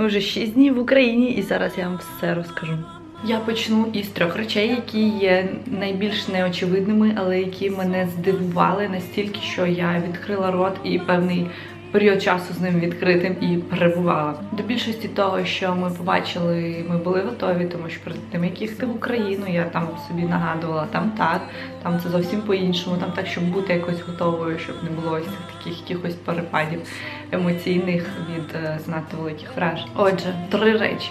Ми вже 6 днів в Україні і зараз я вам все розкажу. Я почну із трьох речей, які є найбільш неочевидними, але які мене здивували настільки, що я відкрила рот і певний період часу з ним відкритим і перебувала. До більшості того, що ми побачили, ми були готові, тому що перед тим, як їхати в Україну, я там собі нагадувала, там так, там це зовсім по-іншому, там так, щоб бути якось готовою, щоб не було ось цих таких якихось перепадів емоційних від е, занадто великих вражень. Отже, три речі.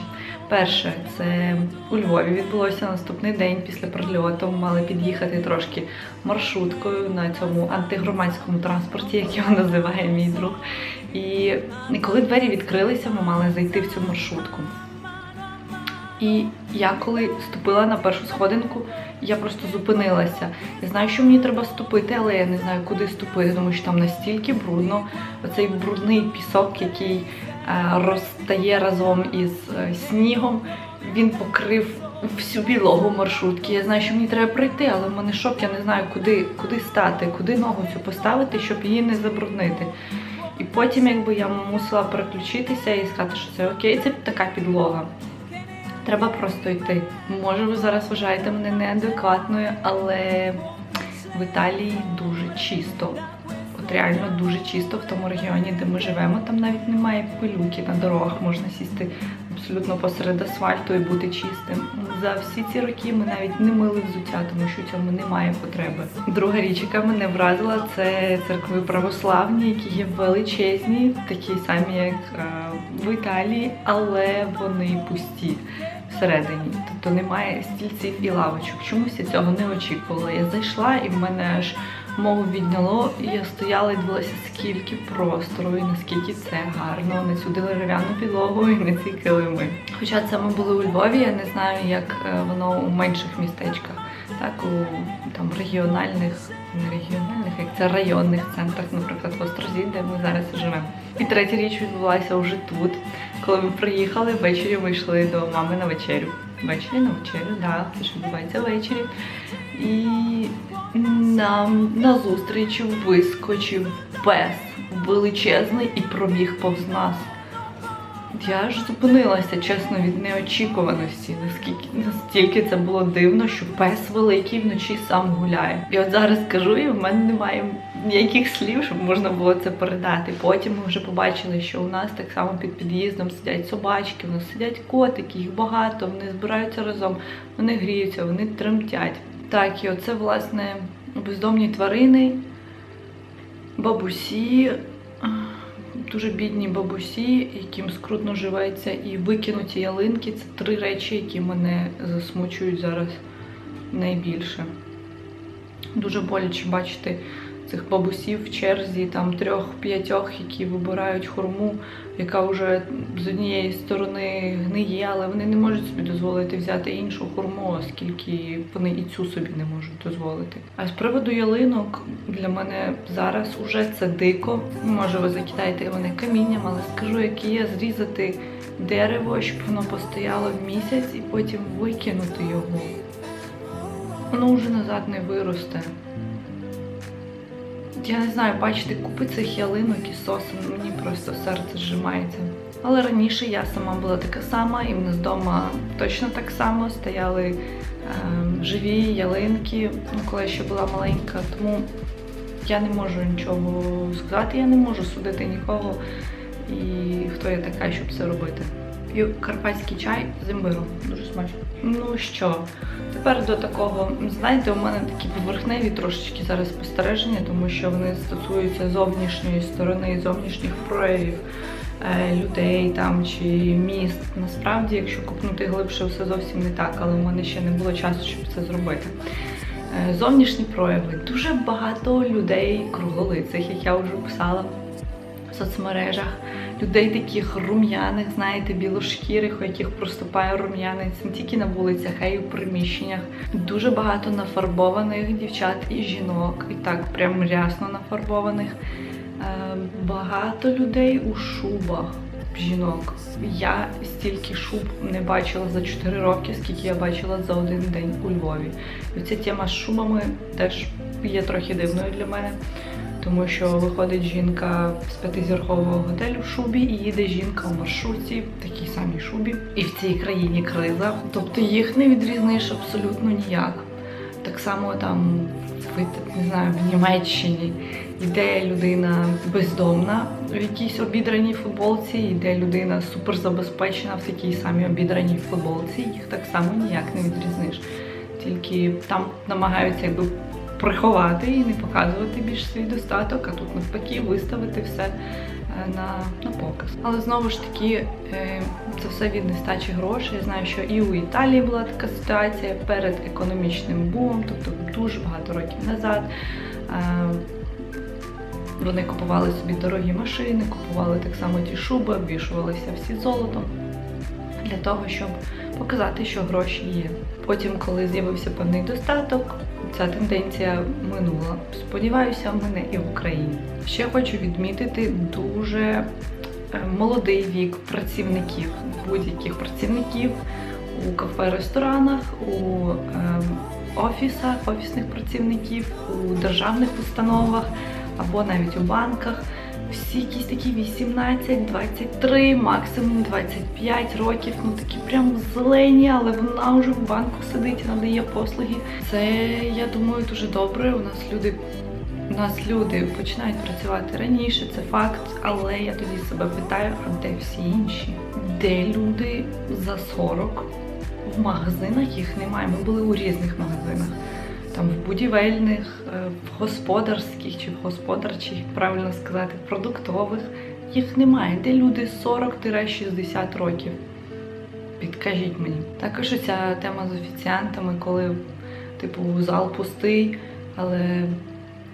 Перше, це у Львові відбулося наступний день після прильоту. Ми мали під'їхати трошки маршруткою на цьому антигромадському транспорті, як його називає мій друг. І коли двері відкрилися, ми мали зайти в цю маршрутку. І я коли ступила на першу сходинку, я просто зупинилася. Я знаю, що мені треба ступити, але я не знаю, куди ступити, тому що там настільки брудно. Оцей брудний пісок, який е, розтає разом із е, снігом, він покрив всю білогу маршрутки. Я знаю, що мені треба пройти, але в мене шок, я не знаю, куди, куди стати, куди ногу цю поставити, щоб її не забруднити. І потім, якби я мусила переключитися і сказати, що це окей, це така підлога. Треба просто йти. Може, ви зараз вважаєте мене неадекватною, але в Італії дуже чисто. От реально дуже чисто в тому регіоні, де ми живемо. Там навіть немає пилюки на дорогах, можна сісти абсолютно посеред асфальту і бути чистим. За всі ці роки ми навіть не мили взуття, тому що цьому немає потреби. Друга річ, яка мене вразила, це церкви православні, які є величезні, такі самі, як е, в Італії, але вони пусті всередині. Тобто немає стільців і лавочок. Чомусь я цього не очікувала. Я зайшла і в мене аж мову відняло, і я стояла і дивилася, скільки простору і наскільки це гарно на цю дерев'яну підлогу і на ці килими. Хоча це ми були у Львові, я не знаю, як е, воно у менших містечках, так у там регіональних, не регіональних, як це районних центрах, наприклад, в Острозі, де ми зараз живемо. І третя річ відбулася вже тут. Коли ми приїхали, ввечері ми йшли до мами на вечерю. Ввечері на вечерю, да, це ж відбувається ввечері. І нам назустріч вискочив пес величезний і пробіг повз нас. Я ж зупинилася, чесно, від неочікуваності, наскільки настільки це було дивно, що пес великий вночі сам гуляє. І от зараз кажу, і в мене немає ніяких слів, щоб можна було це передати. Потім ми вже побачили, що у нас так само під під'їздом сидять собачки, у нас сидять котики, їх багато, вони збираються разом, вони гріються, вони тремтять. Так, і оце, власне, бездомні тварини, бабусі, дуже бідні бабусі, яким скрутно живеться, і викинуті ялинки це три речі, які мене засмучують зараз найбільше. Дуже боляче бачити цих бабусів в черзі, там трьох-п'ятьох, які вибирають хурму, яка вже з однієї сторони гниє, але вони не можуть собі дозволити взяти іншу хурму, оскільки вони і цю собі не можуть дозволити. А з приводу ялинок для мене зараз уже це дико. Може, ви закидаєте мене камінням, але скажу, як є зрізати дерево, щоб воно постояло місяць і потім викинути його. Воно вже назад не виросте. Я не знаю, бачите, купи цих ялинок і сосен, мені просто серце зжимається. Але раніше я сама була така сама, і в нас вдома точно так само стояли е, живі ялинки, ну, коли я ще була маленька. Тому я не можу нічого сказати, я не можу судити нікого. І хто я така, щоб це робити. П'ю карпатський чай з імбиром. Дуже смачно. Ну що, тепер до такого, знаєте, у мене такі поверхневі трошечки зараз спостереження, тому що вони стосуються зовнішньої сторони, зовнішніх проявів е, людей там чи міст. Насправді, якщо купнути глибше, все зовсім не так, але у мене ще не було часу, щоб це зробити. Е, Зовнішні прояви. Дуже багато людей круглолицих, як я вже писала в соцмережах. Людей таких рум'яних, знаєте, білошкірих, у яких проступає рум'янець не тільки на вулицях, а й у приміщеннях. Дуже багато нафарбованих дівчат і жінок, і так прям рясно нафарбованих. Е, Багато людей у шубах жінок. Я стільки шуб не бачила за 4 роки, скільки я бачила за один день у Львові. І ця тема з шубами теж є трохи дивною для мене. Тому що виходить жінка з п'ятизіркового готелю в шубі і їде жінка в маршрутці в такій самій шубі. І в цій країні криза. Тобто їх не відрізниш абсолютно ніяк. Так само там не знаю, в Німеччині йде людина бездомна в якійсь обідраній футболці, йде людина суперзабезпечена в такій самій обідраній футболці. Їх так само ніяк не відрізниш. Тільки там намагаються якби приховати і не показувати більш свій достаток, а тут навпаки виставити все е, на, на показ. Але знову ж таки, е, це все від нестачі грошей. Я знаю, що і у Італії була така ситуація перед економічним бумом, тобто дуже багато років назад. Е, Вони купували собі дорогі машини, купували так само ті шуби, обвішувалися всі золотом для того, щоб показати, що гроші є. Потім, коли з'явився певний достаток, ця тенденція минула. Сподіваюся, мене і в Україні. Ще хочу відмітити дуже е, молодий вік працівників, будь-яких працівників у кафе-ресторанах, у е, офісах, офісних працівників, у державних установах або навіть у банках. Всі якісь такі 18, 23, максимум 25 років. Ну такі прям зелені, але вона вже в банку сидить надає послуги. Це я думаю дуже добре. У нас люди. У нас люди починають працювати раніше, це факт, але я тоді себе питаю, а де всі інші? Де люди за 40? В магазинах їх немає. Ми були у різних магазинах там в будівельних, е, в господарських чи в господарчих, правильно сказати, продуктових. Їх немає. Де люди 40-60 років? Підкажіть мені. Також ця тема з офіціантами, коли, типу, зал пустий, але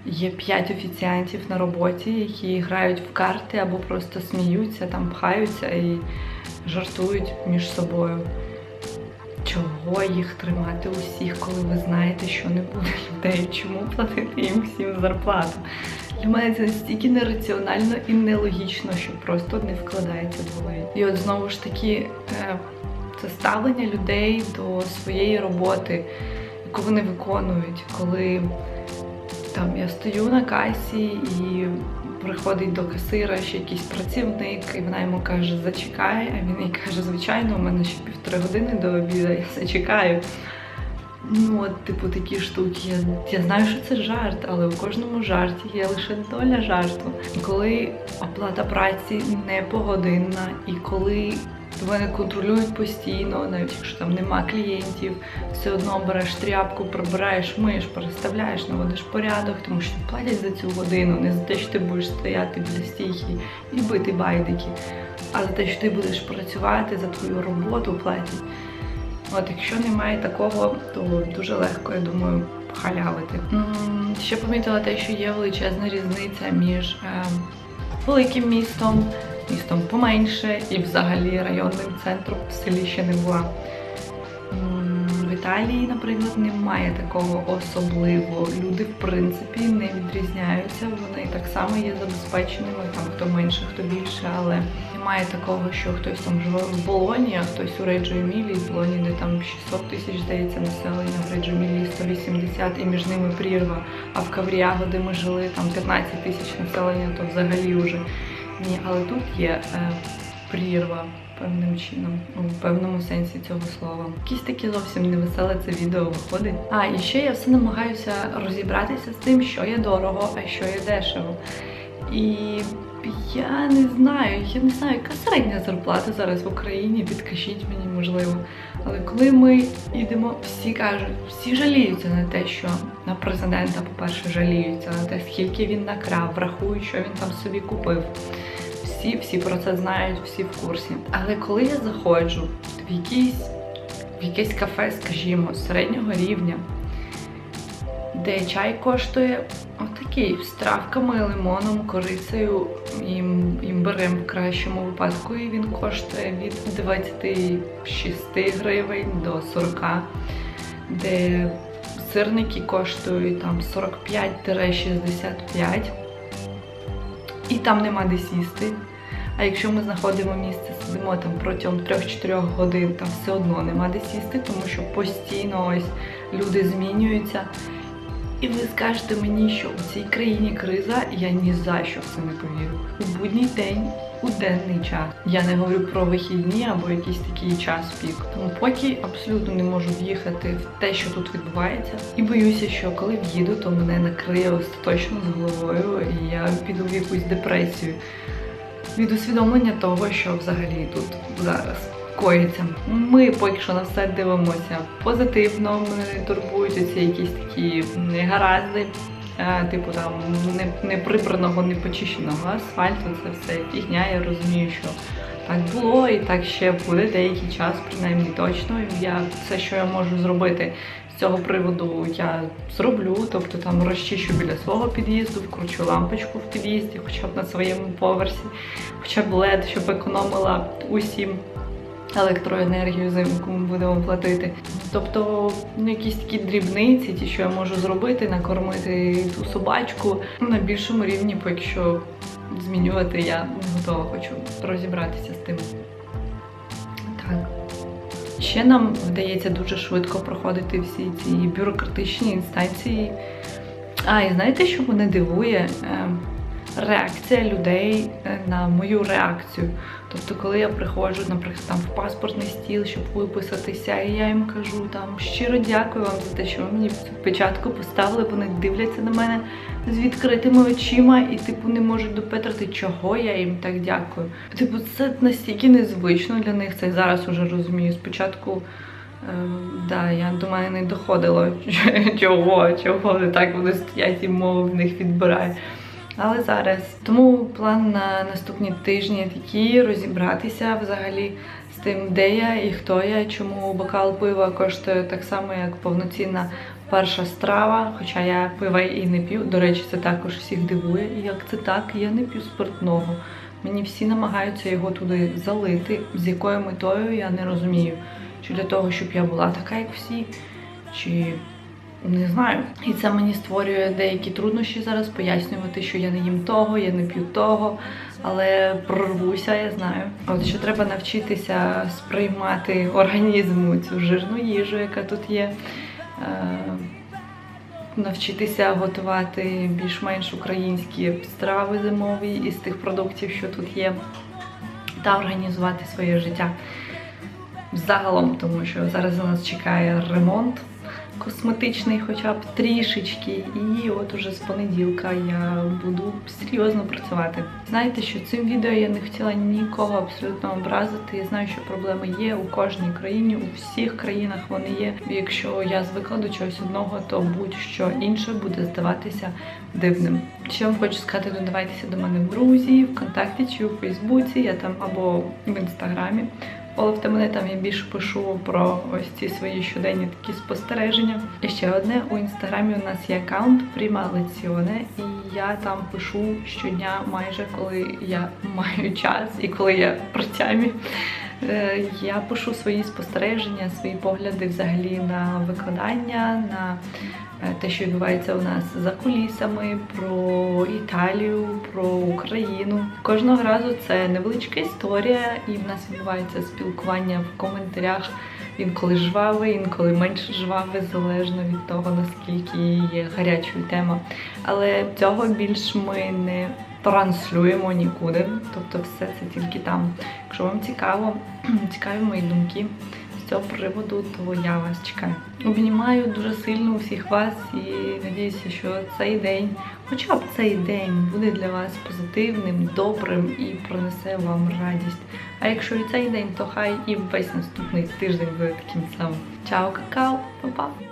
є 5 офіціантів на роботі, які грають в карти або просто сміються, там пхаються і жартують між собою. Чого їх тримати усіх, коли ви знаєте, що не буде людей? Чому платити їм всім зарплату? Для мене це настільки нераціонально і нелогічно, що просто не вкладається в голові. І от знову ж таки, е, це ставлення людей до своєї роботи, яку вони виконують, коли там я стою на касі і приходить до касира ще якийсь працівник, і вона йому каже, зачекай, а він їй каже, звичайно, у мене ще півтори години до обіду, я зачекаю. Ну, от, типу, такі штуки. Я, я знаю, що це жарт, але у кожному жарті є лише доля жарту. Коли оплата праці не погодинна, і коли Тебе контролюють постійно, навіть якщо там нема клієнтів, все одно береш тряпку, прибираєш, миєш, переставляєш, наводиш порядок, тому що платять за цю годину, не за те, що ти будеш стояти біля стійки і бити байдики, а за те, що ти будеш працювати за твою роботу платять. От якщо немає такого, то дуже легко, я думаю, халявити. Ще помітила те, що є величезна різниця між е, великим містом містом поменше і взагалі районним центром в селі ще не була. В Італії, наприклад, немає такого особливо. Люди, в принципі, не відрізняються. Вони так само є забезпеченими, там хто менше, хто більше, але немає такого, що хтось там живе в Болоні, а хтось у Реджо Емілії, в Болоні, де там 600 тисяч здається населення, в Реджо Емілії 180 і між ними прірва. А в Кавріаго, де ми жили, там 15 тисяч населення, то взагалі вже ні, але тут є е, прірва певним чином, в певному сенсі цього слова. Якісь таке зовсім невеселе це відео виходить. А, і ще я все намагаюся розібратися з тим, що є дорого, а що є дешево. І я не знаю, я не знаю, яка середня зарплата зараз в Україні, підкажіть мені, можливо. Але коли ми йдемо, всі кажуть, всі жаліються на те, що на президента, по-перше, жаліються на те, скільки він накрав, врахують, що він там собі купив. Всі, всі про це знають, всі в курсі. Але коли я заходжу в якийсь, в якесь кафе, скажімо, середнього рівня, де чай коштує отакий з травками, лимоном, корицею і імбирем в кращому випадку. І він коштує від 26 гривень до 40, де сирники коштують там 45-65. І там нема де сісти. А якщо ми знаходимо місце, сидимо там протягом 3-4 годин, там все одно нема де сісти, тому що постійно ось люди змінюються. І ви скажете мені, що у цій країні криза, я ні за що в це не повірю. У будній день, у денний час. Я не говорю про вихідні або якийсь такий час пік. Тому поки абсолютно не можу в'їхати в те, що тут відбувається. І боюся, що коли в'їду, то мене накриє остаточно з головою, і я піду в якусь депресію від усвідомлення того, що взагалі тут зараз коїться. Ми поки що на все дивимося позитивно, мене не турбують ці якісь такі негаразди. е, Типу там не, не прибраного, не почищеного асфальту, це все фігня. Я розумію, що так було і так ще буде деякий час, принаймні точно. Я все, що я можу зробити з цього приводу, я зроблю. Тобто там розчищу біля свого під'їзду, вкручу лампочку в під'їзді, хоча б на своєму поверсі, хоча б LED, щоб економила усім електроенергію, за яку ми будемо платити. Тобто, ну якісь такі дрібниці, ті, що я можу зробити, накормити ту собачку. На більшому рівні, поки що змінювати я не готова, хочу розібратися з тим. Так. Ще нам вдається дуже швидко проходити всі ці бюрократичні інстанції. А, і знаєте, що мене дивує? Реакція людей е, на мою реакцію. Тобто, коли я приходжу, наприклад, там в паспортний стіл, щоб виписатися, і я їм кажу там щиро дякую вам за те, що ви мені цю печатку поставили. Вони дивляться на мене з відкритими очима і, типу, не можуть допетрити, чого я їм так дякую. Типу, це настільки незвично для них. Це зараз уже розумію. Спочатку. Е, да, до мене не доходило, чого, чого вони так вони стоять і мову в них відбирає. Але зараз тому план на наступні тижні такі розібратися взагалі з тим, де я і хто я, чому бокал пива коштує так само, як повноцінна перша страва. Хоча я пива і не п'ю. До речі, це також всіх дивує. Як це так? Я не п'ю спиртного. Мені всі намагаються його туди залити. З якою метою я не розумію. Чи для того, щоб я була така, як всі, чи не знаю. І це мені створює деякі труднощі зараз пояснювати, що я не їм того, я не п'ю того, але прорвуся, я знаю. От що треба навчитися сприймати організму цю жирну їжу, яка тут є. Е, Навчитися готувати більш-менш українські страви зимові із тих продуктів, що тут є, та організувати своє життя загалом, тому що зараз на нас чекає ремонт косметичний, хоча б трішечки. І от уже з понеділка я буду серйозно працювати. Знаєте, що цим відео я не хотіла нікого абсолютно образити. Я знаю, що проблеми є у кожній країні, у всіх країнах вони є. Якщо я звикла до чогось одного, то будь-що інше буде здаватися дивним. Ще вам хочу сказати, додавайтеся до мене в друзі, ВКонтакті чи у Фейсбуці, я там або в інстаграмі. Оловте мене там я більше пишу про ось ці свої щоденні такі спостереження. І ще одне у інстаграмі у нас є аккаунт Prima Lezione, і я там пишу щодня, майже коли я маю час і коли я. Е, Я пишу свої спостереження, свої погляди взагалі на викладання, на е, те, що відбувається у нас за кулісами, про Італію, про Україну. Кожного разу це невеличка історія, і в нас відбувається спілкування в коментарях. Інколи жваве, інколи менш жваве, залежно від того, наскільки є гарячою тема. Але цього більш ми не транслюємо нікуди. Тобто все це тільки там. Якщо вам цікаво, цікаві мої думки з цього приводу, то я вас чекаю. Обнімаю дуже сильно усіх вас і надіюся, що цей день, хоча б цей день, буде для вас позитивним, добрим і принесе вам радість. А якщо і цей день, то хай і весь наступний тиждень буде таким самим. Чао, какао, па-па!